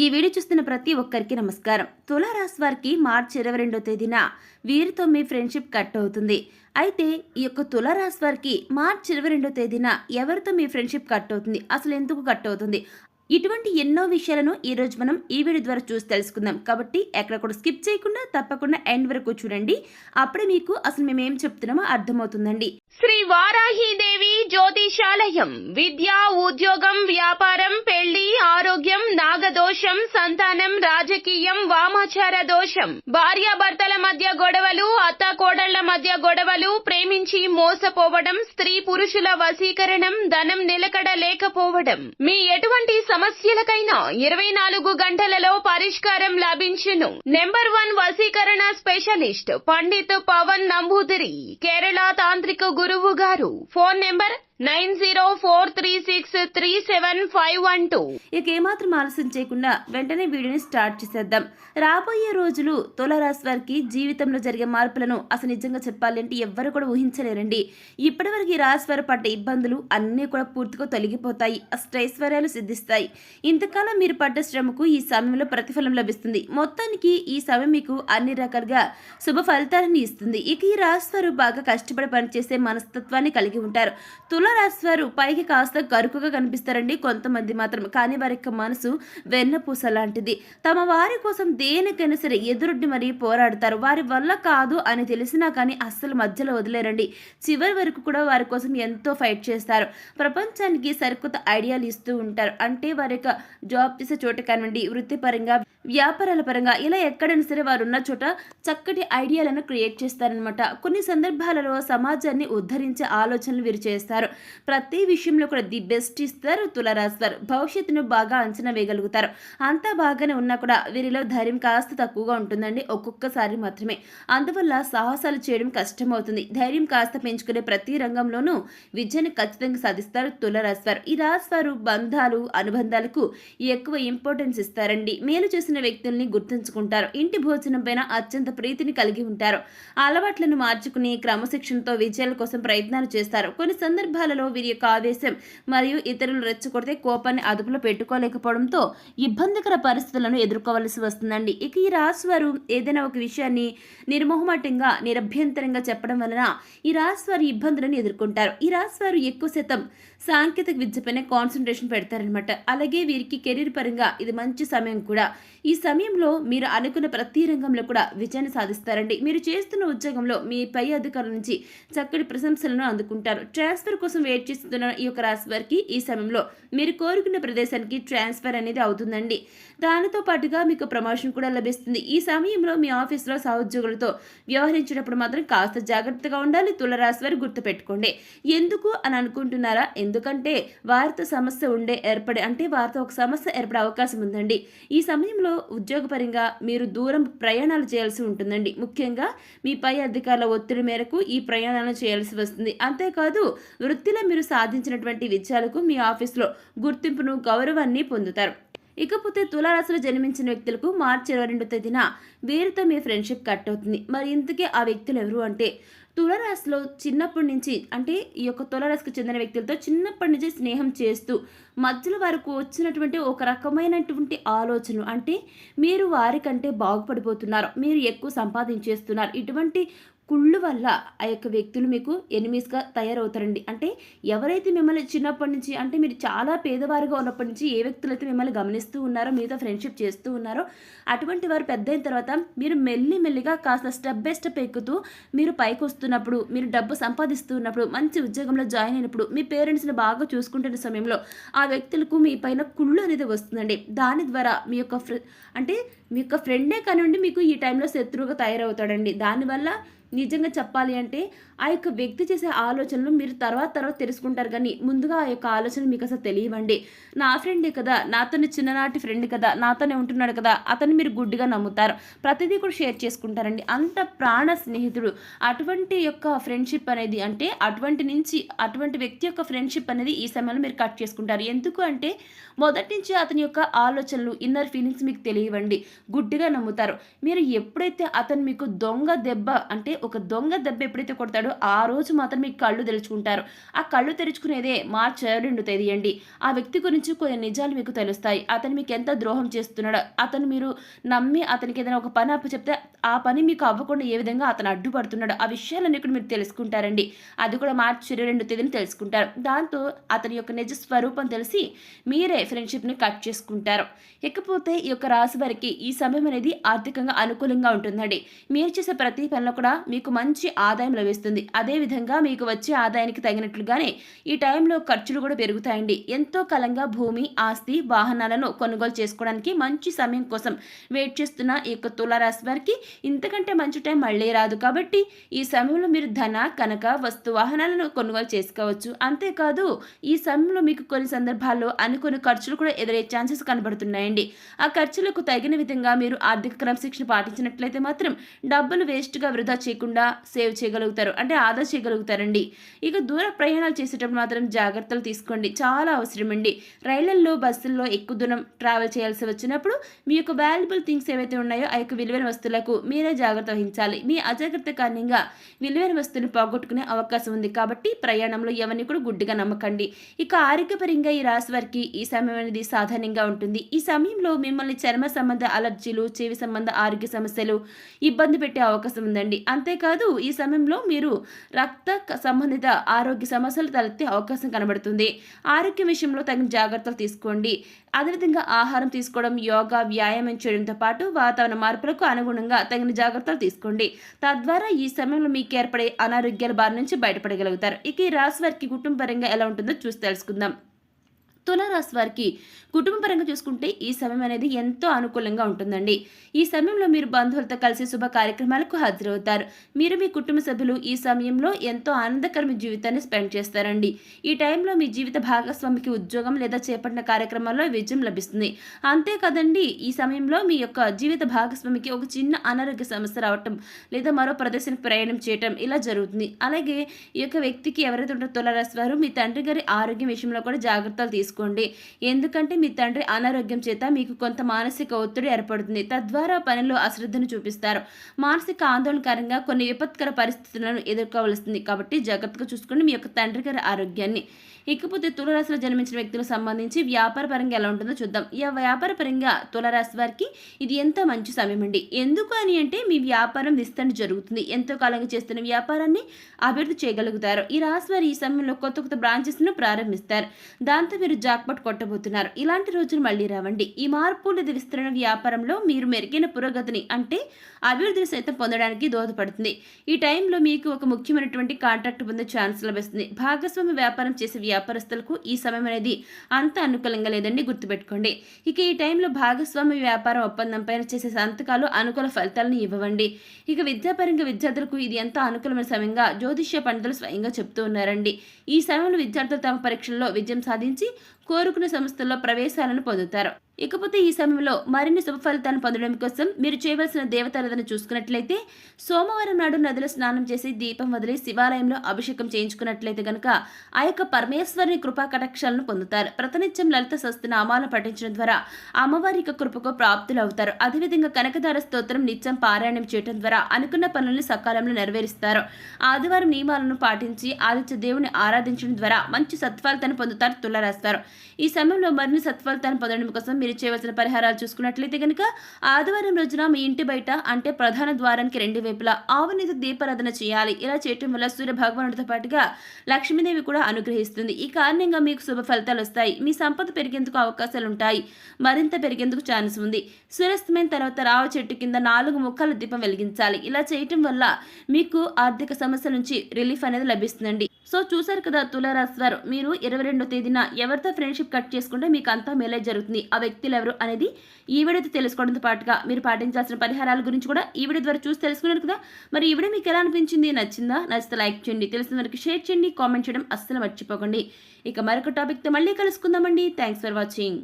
ఈ వీడియో చూస్తున్న ప్రతి ఒక్కరికి నమస్కారం. తులారాశి వారికి మార్చి ఇరవై రెండో తేదీన వీరితో మీ ఫ్రెండ్షిప్ కట్ అవుతుంది. అయితే ఈ యొక్క తులారాశి వారికి మార్చి ఇరవై రెండో తేదీన ఎవరితో మీ ఫ్రెండ్షిప్ కట్ అవుతుంది? అసలు ఎందుకు కట్ అవుతుంది? ఇటువంటి ఎన్నో విషయాలను ఈ రోజు మనం ఈ వీడియో ద్వారా చూసి తెలుసుకుందాం. కాబట్టి ఎక్కడ కూడా స్కిప్ చేయకుండా తప్పకుండా ఎండ్ వరకు చూడండి. అప్పుడే మీకు అసలు మేము ఏం చెప్తున్నామో అర్థమవుతుందండి. శ్రీ వారాహీదేవి జ్యోతిషాలయం విద్య ఉద్యోగం వ్యాపారం పెళ్ళి ఆరోగ్యం నాగదోషం సంతానం రాజకీయం వామాచార దోషం భార్యాభర్తల మధ్య గొడవలు అత్త మధ్య గొడవలు ప్రేమించి మోసపోవడం స్త్రీ పురుషుల వశీకరణం ధనం నిలకడ లేకపోవడం. మీ ఎటువంటి సమస్యలకైనా ఇరవై నాలుగు గంటలలో పరిష్కారం లభించును. నెంబర్ వన్ వశీకరణ స్పెషలిస్ట్ పండిత్ పవన్ నంబూదిరి కేరళ తాంత్రిక గురువు గారు. Phone number nine zero four three six three seven five one two. ఇక ఏమాత్రం ఆలస్యం చేయకుండా వెంటనే వీడియోని స్టార్ట్ చేసేద్దాం. రాబోయే రోజులు తులారాశి వారికి జీవితంలో జరిగే మార్పులను అసలు నిజంగా చెప్పాలంటే ఎవ్వరు కూడా ఊహించలేరండి. ఇప్పటివరకు ఈ రాశి పడ్డ ఇబ్బందులు అన్నీ కూడా పూర్తిగా తొలగిపోతాయి అష్టైశ్వర్యాలు సిద్ధిస్తాయి. ఇంతకాలం మీరు పడ్డ శ్రమకు ఈ సమయంలో ప్రతిఫలం లభిస్తుంది. మొత్తానికి ఈ సమయం మీకు అన్ని రకాలుగా శుభ ఫలితాలను ఇస్తుంది. ఇక ఈ రాశి బాగా కష్టపడి పనిచేసే మనస్తత్వాన్ని కలిగి ఉంటారు. తులారాశి వారు పైకి కాస్త కరుకుగా కనిపిస్తారండి కొంతమంది మాత్రం. కానీ వారి యొక్క మనసు వెన్నపూస లాంటిది. తమ వారి కోసం దేనికైనా సరే ఎదురొడ్డి మరీ పోరాడతారు. వారి వల్ల కాదు అని తెలిసినా కానీ అస్సలు మధ్యలో వదిలేరండి. చివరి వరకు కూడా వారి కోసం ఎంతో ఫైట్ చేస్తారు. ప్రపంచానికి సరికొత్త ఐడియాలు ఇస్తూ ఉంటారు. అంటే వారి యొక్క జాబ్ చేసే చోట కానివ్వండి వృత్తిపరంగా వ్యాపారాల పరంగా ఇలా ఎక్కడైనా సరే వారు ఉన్న చోట చక్కటి ఐడియాలను క్రియేట్ చేస్తారనమాట కొన్ని సందర్భాలలో సమాజాన్ని ఉద్ధరించే ఆలోచనలు వీరు చేస్తారు. ప్రతి విషయంలో కూడా ది బెస్ట్ ఇస్తారు తులరాశి వారు భవిష్యత్తును బాగా అంచనా వేయగలుగుతారు. అంతా బాగానే ఉన్నా కూడా వీరిలో ధైర్యం కాస్త తక్కువగా ఉంటుందండి. ఒక్కొక్కసారి మాత్రమే. అందువల్ల సాహసాలు చేయడం కష్టమవుతుంది. ధైర్యం కాస్త పెంచుకునే ప్రతి రంగంలోనూ విద్యను ఖచ్చితంగా సాధిస్తారు తులరాశివారు. ఈ రాశివారు బంధాలు అనుబంధాలకు ఎక్కువ ఇంపార్టెన్స్ ఇస్తారండి. మేలు చేసిన వ్యక్తుల్ని గుర్తుంచుకుంటారు. ఇంటి భోజనం పైన అత్యంత ప్రీతిని కలిగి ఉంటారు. అలవాట్లను మార్చుకుని క్రమశిక్షణతో విజయాల కోసం ప్రయత్నాలు చేస్తారు. కొన్ని సందర్భాలలో వీరి యొక్క ఆవేశం మరియు ఇతరులు రెచ్చగొడితే కోపాన్ని అదుపులో పెట్టుకోలేకపోవడంతో ఇబ్బందికర పరిస్థితులను ఎదుర్కోవలసి వస్తుందండి. ఇక ఈ రాశివారు ఏదైనా ఒక విషయాన్ని నిర్మోహమాటంగా అభ్యంతరంగా చెప్పడం వలన ఈ రాశి వారు ఇబ్బందులను ఎదుర్కొంటారు. ఈ రాశి వారు ఎక్కువ శాతం సాంకేతిక విద్యపైన కాన్సన్ట్రేషన్ పెడతారనమాట అలాగే వీరికి కెరీర్ పరంగా ఇది మంచి సమయం కూడా. ఈ సమయంలో మీరు అనుకున్న ప్రతి రంగంలో కూడా విజయాన్ని సాధిస్తారండి. మీరు చేస్తున్న ఉద్యోగంలో మీ పై అధికారుల నుంచి చక్కటి ప్రశంసలను అందుకుంటారు. ట్రాన్స్ఫర్ కోసం వెయిట్ చేస్తున్న ఈ యొక్క రాశి వారికి ఈ సమయంలో మీరు కోరుకున్న ప్రదేశానికి ట్రాన్స్ఫర్ అనేది అవుతుందండి. దానితో పాటుగా మీకు ప్రమోషన్ కూడా లభిస్తుంది. ఈ సమయంలో మీ ఆఫీస్లో సహోద్యోగులతో వ్యవహరించేటప్పుడు మాత్రం కాస్త జాగ్రత్తగా ఉండాలి. తులరాశి వారు గుర్తుపెట్టుకోండి. ఎందుకు అని అనుకుంటున్నారా? ఎందుకంటే వారితో సమస్య ఉండే ఏర్పడే అంటే వారితో ఒక సమస్య ఏర్పడే అవకాశం ఉందండి. ఈ సమయంలో ఉద్యోగపరంగా మీరు దూరం ప్రయాణాలు చేయాల్సి ఉంటుందండి. ముఖ్యంగా మీ పై అధికారుల ఒత్తిడి మేరకు ఈ ప్రయాణాలను చేయాల్సి వస్తుంది. అంతేకాదు వృత్తిలో మీరు సాధించినటువంటి విజయాలకు మీ ఆఫీస్లో గుర్తింపును గౌరవాన్ని పొందుతారు. ఇకపోతే తులారాశిలో జన్మించిన వ్యక్తులకు మార్చి ఇరవై రెండో తేదీన వీరితో మీ ఫ్రెండ్షిప్ కట్ అవుతుంది. మరి ఇందుకే ఆ వ్యక్తులు ఎవరు అంటే తులరాశిలో చిన్నప్పటి నుంచి అంటే ఈ యొక్క తులరాశికి చెందిన వ్యక్తులతో చిన్నప్పటి నుంచి స్నేహం చేస్తూ మధ్యలో వారికి వచ్చినటువంటి ఒక రకమైనటువంటి ఆలోచనలు అంటే మీరు వారికంటే బాగుపడిపోతున్నారు. మీరు ఎక్కువ సంపాదించేస్తున్నారు. ఇటువంటి కుళ్ళు వల్ల ఆ యొక్క వ్యక్తులు మీకు ఎనిమీస్గా తయారవుతారండి. అంటే ఎవరైతే మిమ్మల్ని చిన్నప్పటి నుంచి అంటే మీరు చాలా పేదవారిగా ఉన్నప్పటి నుంచి ఏ వ్యక్తులైతే మిమ్మల్ని గమనిస్తూ ఉన్నారో మీతో ఫ్రెండ్షిప్ చేస్తూ ఉన్నారో అటువంటి వారు పెద్ద అయిన తర్వాత మీరు మెల్లి మెల్లిగా కాస్త స్టెప్ బై స్టెప్ ఎక్కుతూ మీరు పైకి వస్తున్నప్పుడు మీరు డబ్బు సంపాదిస్తూ ఉన్నప్పుడు మంచి ఉద్యోగంలో జాయిన్ అయినప్పుడు మీ పేరెంట్స్ని బాగా చూసుకుంటున్న సమయంలో ఆ వ్యక్తులకు మీ పైన కుళ్ళు అనేది వస్తుందండి. దాని ద్వారా మీ యొక్క ఫ్రె అంటే మీ యొక్క ఫ్రెండే కానివ్వండి మీకు ఈ టైంలో శత్రువుగా తయారవుతాడండి. దానివల్ల నిజంగా చెప్పాలి అంటే ఆ యొక్క వ్యక్తి చేసే ఆలోచనలు మీరు తర్వాత తర్వాత తెలుసుకుంటారు కానీ ముందుగా ఆ యొక్క ఆలోచన మీకు అసలు తెలియవండి. నా ఫ్రెండే కదా నాతోనే చిన్ననాటి ఫ్రెండ్ కదా నాతోనే ఉంటున్నాడు కదా అతన్ని మీరు గుడ్డిగా నమ్ముతారు. ప్రతిదీ కూడా షేర్ చేసుకుంటారండి. అంత ప్రాణ స్నేహితుడు. అటువంటి యొక్క ఫ్రెండ్షిప్ అనేది అంటే అటువంటి నుంచి అటువంటి వ్యక్తి యొక్క ఫ్రెండ్షిప్ అనేది ఈ సమయంలో మీరు కట్ చేసుకుంటారు. ఎందుకు అంటే మొదటి నుంచి అతని యొక్క ఆలోచనలు ఇన్నర్ ఫీలింగ్స్ మీకు తెలియవండి. గుడ్డిగా నమ్ముతారు. మీరు ఎప్పుడైతే అతను మీకు దొంగ దెబ్బ అంటే ఒక దొంగ దెబ్బ ఎప్పుడైతే కొడతాడో ఆ రోజు మాత్రం మీ కళ్ళు తెరుచుకుంటారు. ఆ కళ్ళు తెరుచుకునేదే మార్చి రెండు తేదీ అండి. ఆ వ్యక్తి గురించి కొన్ని నిజాలు మీకు తెలుస్తాయి. అతను మీకు ఎంత ద్రోహం చేస్తున్నాడో అతను మీరు నమ్మి అతనికి ఏదైనా ఒక పని అప్పు చెప్తే ఆ పని మీకు అవ్వకుండా ఏ విధంగా అతను అడ్డుపడుతున్నాడో ఆ విషయాలన్నీ కూడా మీరు తెలుసుకుంటారండి. అది కూడా మార్చి ఇరవై రెండు తేదీని తెలుసుకుంటారు. దాంతో అతని యొక్క నిజ స్వరూపం తెలిసి మీరే ఫ్రెండ్షిప్ని కట్ చేసుకుంటారు. ఇకపోతే ఈ యొక్క రాశి వారికి ఈ సమయం అనేది ఆర్థికంగా అనుకూలంగా ఉంటుందండి. మీరు చేసే ప్రతి పనిలో కూడా మీకు మంచి ఆదాయం లభిస్తుంది. అదేవిధంగా మీకు వచ్చే ఆదాయానికి తగినట్లుగానే ఈ టైంలో ఖర్చులు కూడా పెరుగుతాయండి. ఎంతో కాలంగా భూమి ఆస్తి వాహనాలను కొనుగోలు చేసుకోవడానికి మంచి సమయం కోసం వెయిట్ చేస్తున్న ఈ యొక్క తులారాశి వారికి ఇంతకంటే మంచి టైం మళ్ళీ రాదు. కాబట్టి ఈ సమయంలో మీరు ధన కనక వస్తు వాహనాలను కొనుగోలు చేసుకోవచ్చు. అంతేకాదు ఈ సమయంలో మీకు కొన్ని సందర్భాల్లో అనుకుని ఖర్చులు కూడా ఎదురయ్యే ఛాన్సెస్ కనబడుతున్నాయండి. ఆ ఖర్చులకు తగిన విధంగా మీరు ఆర్థిక క్రమశిక్షణ పాటించినట్లయితే మాత్రం డబ్బులు వేస్ట్గా వృధా చేయకుండా సేవ్ చేయగలుగుతారు. అంటే ఆదా చేయగలుగుతారండి. ఇక దూర ప్రయాణాలు చేసేటప్పుడు మాత్రం జాగ్రత్తలు తీసుకోండి. చాలా అవసరమండి. అండి రైళ్ళలో బస్సుల్లో ఎక్కువ దూరం ట్రావెల్ చేయాల్సి వచ్చినప్పుడు మీ యొక్క వాల్యుబుల్ థింగ్స్ ఏవైతే ఉన్నాయో ఆ యొక్క విలువైన వస్తువులకు మీరే జాగ్రత్త వహించాలి. మీ అజాగ్రత్త కారణంగా విలువైన వస్తువుని పోగొట్టుకునే అవకాశం ఉంది. కాబట్టి ప్రయాణంలో ఎవరిని కూడా గుడ్డిగా నమ్మకండి. ఇక ఆరోగ్యపరంగా ఈ రాశి వారికి ఈ సమయం అనేది సాధారణంగా ఉంటుంది. ఈ సమయంలో మిమ్మల్ని చర్మ సంబంధ అలర్జీలు చెవి సంబంధ ఆరోగ్య సమస్యలు ఇబ్బంది పెట్టే అవకాశం ఉందండి. అంతేకాదు ఈ సమయంలో మీరు రక్త సంబంధిత ఆరోగ్య సమస్యలు తలెత్తే అవకాశం కనబడుతుంది. ఆరోగ్య విషయంలో తగిన జాగ్రత్తలు తీసుకోండి. అదేవిధంగా ఆహారం తీసుకోవడం యోగా వ్యాయామం చేయడంతో పాటు వాతావరణ మార్పులకు అనుగుణంగా తగిన జాగ్రత్తలు తీసుకోండి. తద్వారా ఈ సమయంలో మీకు ఏర్పడే అనారోగ్యాల బారి నుంచి బయటపడగలుగుతారు. ఇక ఈ రాశి వారికి కుటుంబపరంగా ఎలా ఉంటుందో చూసి తెలుసుకుందాం. తులరాశి వారికి కుటుంబపరంగా చూసుకుంటే ఈ సమయం అనేది ఎంతో అనుకూలంగా ఉంటుందండి. ఈ సమయంలో మీరు బంధువులతో కలిసి శుభ కార్యక్రమాలకు హాజరవుతారు. మీరు మీ కుటుంబ సభ్యులు ఈ సమయంలో ఎంతో ఆనందకరమైన జీవితాన్ని స్పెండ్ చేస్తారండి. ఈ టైంలో మీ జీవిత భాగస్వామికి ఉద్యోగం లేదా చేపట్టిన కార్యక్రమాల్లో విజయం లభిస్తుంది. అంతేకాదండి ఈ సమయంలో మీ యొక్క జీవిత భాగస్వామికి ఒక చిన్న అనారోగ్య సమస్య రావటం లేదా మరో ప్రదేశానికి ప్రయాణం చేయటం ఇలా జరుగుతుంది. అలాగే ఈ యొక్క వ్యక్తికి ఎవరైతే ఉంటారో తులరాశి వారు మీ తండ్రి గారి ఆరోగ్యం విషయంలో కూడా జాగ్రత్తలు తీసుకోండి. ఎందుకంటే మీ తండ్రి అనారోగ్యం చేత మీకు కొంత మానసిక ఒత్తిడి ఏర్పడుతుంది. తద్వారా పనిలో అశ్రద్ధను చూపిస్తారు. మానసిక ఆందోళనకరంగా కొన్ని విపత్కర పరిస్థితులను ఎదుర్కోవలసింది. కాబట్టి జాగ్రత్తగా చూసుకోండి మీ యొక్క తండ్రి గారి ఆరోగ్యాన్ని. ఇకపోతే తులరాశిలో జన్మించిన వ్యక్తులకు సంబంధించి వ్యాపార పరంగా ఎలా ఉంటుందో చూద్దాం. ఈ వ్యాపార పరంగా తులరాశి వారికి ఇది ఎంత మంచి సమయం అండి. ఎందుకు అని అంటే మీ వ్యాపారం విస్తరణ జరుగుతుంది. ఎంతో కాలంగా చేస్తున్న వ్యాపారాన్ని అభివృద్ధి చేయగలుగుతారు. ఈ రాశి వారు ఈ సమయంలో కొత్త కొత్త బ్రాంచెస్ను ప్రారంభిస్తారు. దాంతో మీరు జాక్పట్ కొట్టబోతున్నారు. ఇలాంటి రోజులు మళ్ళీ రావండి. ఈ మార్పు లేదా విస్తరణ వ్యాపారంలో మీరు మెరుగైన పురోగతిని అంటే అభివృద్ధిని సైతం పొందడానికి దోహదపడుతుంది. ఈ టైంలో మీకు ఒక ముఖ్యమైనటువంటి కాంట్రాక్ట్ పొందే ఛాన్స్ లభిస్తుంది. భాగస్వామి వ్యాపారం చేసే వ్యాపారస్తులకు ఈ సమయం అనేది అంత అనుకూలంగా లేదండి గుర్తుపెట్టుకోండి. ఇక ఈ టైంలో భాగస్వామి వ్యాపారం ఒప్పందం పైన చేసే సంతకాలు అనుకూల ఫలితాలను ఇవ్వవండి. ఇక విద్యాపరంగా విద్యార్థులకు ఇది ఎంత అనుకూలమైన సమయంగా జ్యోతిష్య పండితులు స్వయంగా చెప్తూ ఉన్నారండి. ఈ సమయంలో విద్యార్థులు తమ పరీక్షల్లో విజయం సాధించి కోరుకున్న సంస్థల్లో ప్రవేశాలను పొందుతారు. ఇకపోతే ఈ సమయంలో మరిన్ని శుభ ఫలితాలను పొందడం కోసం మీరు చేయవలసిన దేవతారాధన చూసుకున్నట్లయితే సోమవారం నాడు నదిలో స్నానం చేసి దీపం వదిలి శివాలయంలో అభిషేకం చేయించుకున్నట్లయితే కనుక ఆ యొక్క పరమేశ్వరుని కృపా కటాక్షాలను పొందుతారు. ప్రతినిత్యం లలిత నామాలను పఠించడం ద్వారా అమ్మవారి యొక్క కృపకు ప్రాప్తులు అవుతారు అదేవిధంగా కనకదార స్తోత్రం నిత్యం పారాయణం చేయడం ద్వారా అనుకున్న పనులను సకాలంలో నెరవేరుస్తారు. ఆదివారం నియమాలను పాటించి ఆదిత్య దేవుని ఆరాధించడం ద్వారా మంచి సత్ఫలితాన్ని పొందుతారు తులరాస్తారు ఈ సమయంలో మరిన్ని సత్ఫలితాన్ని పొందడం కోసం మీరు చేయవలసిన పరిహారాలు చూసుకున్నట్లయితే కనుక ఆదివారం రోజున మీ ఇంటి బయట అంటే ప్రధాన ద్వారానికి రెండు వైపులా ఆవునితో దీపారాధన చేయాలి. ఇలా చేయటం వల్ల సూర్య భగవానుడితో పాటుగా లక్ష్మీదేవి కూడా అనుగ్రహిస్తుంది. ఈ కారణంగా మీకు శుభ ఫలితాలు వస్తాయి. మీ సంపద పెరిగేందుకు అవకాశాలు ఉంటాయి. మరింత పెరిగేందుకు ఛాన్స్ ఉంది. సూర్యాస్తమైన తర్వాత రావ చెట్టు కింద నాలుగు ముక్కల దీపం వెలిగించాలి. ఇలా చేయటం వల్ల మీకు ఆర్థిక సమస్య నుంచి రిలీఫ్ అనేది లభిస్తుందండి. సో చూసారు కదా తులారాశి వారు. మీరు ఇరవై రెండో తేదీన ఎవరితో ఫ్రెండ్షిప్ కట్ చేసుకుంటే మీకు అంతా మేలే జరుగుతుంది. ఆ వ్యక్తులు ఎవరు అనేది ఈ వీడియోతో తెలుసుకోవడంతో పాటుగా మీరు పాటించాల్సిన పరిహారాల గురించి కూడా ఈ వీడియో ద్వారా చూసి తెలుసుకున్నారు కదా. మరి ఈ వీడియో మీకు ఎలా అనిపించింది? నచ్చిందా? నచ్చితే లైక్ చేయండి. తెలిసిన వరకు షేర్ చేయండి. కామెంట్ చేయడం అస్సలు మర్చిపోకండి. ఇక మరొక టాపిక్తో మళ్ళీ కలుసుకుందామండి. Thanks for watching.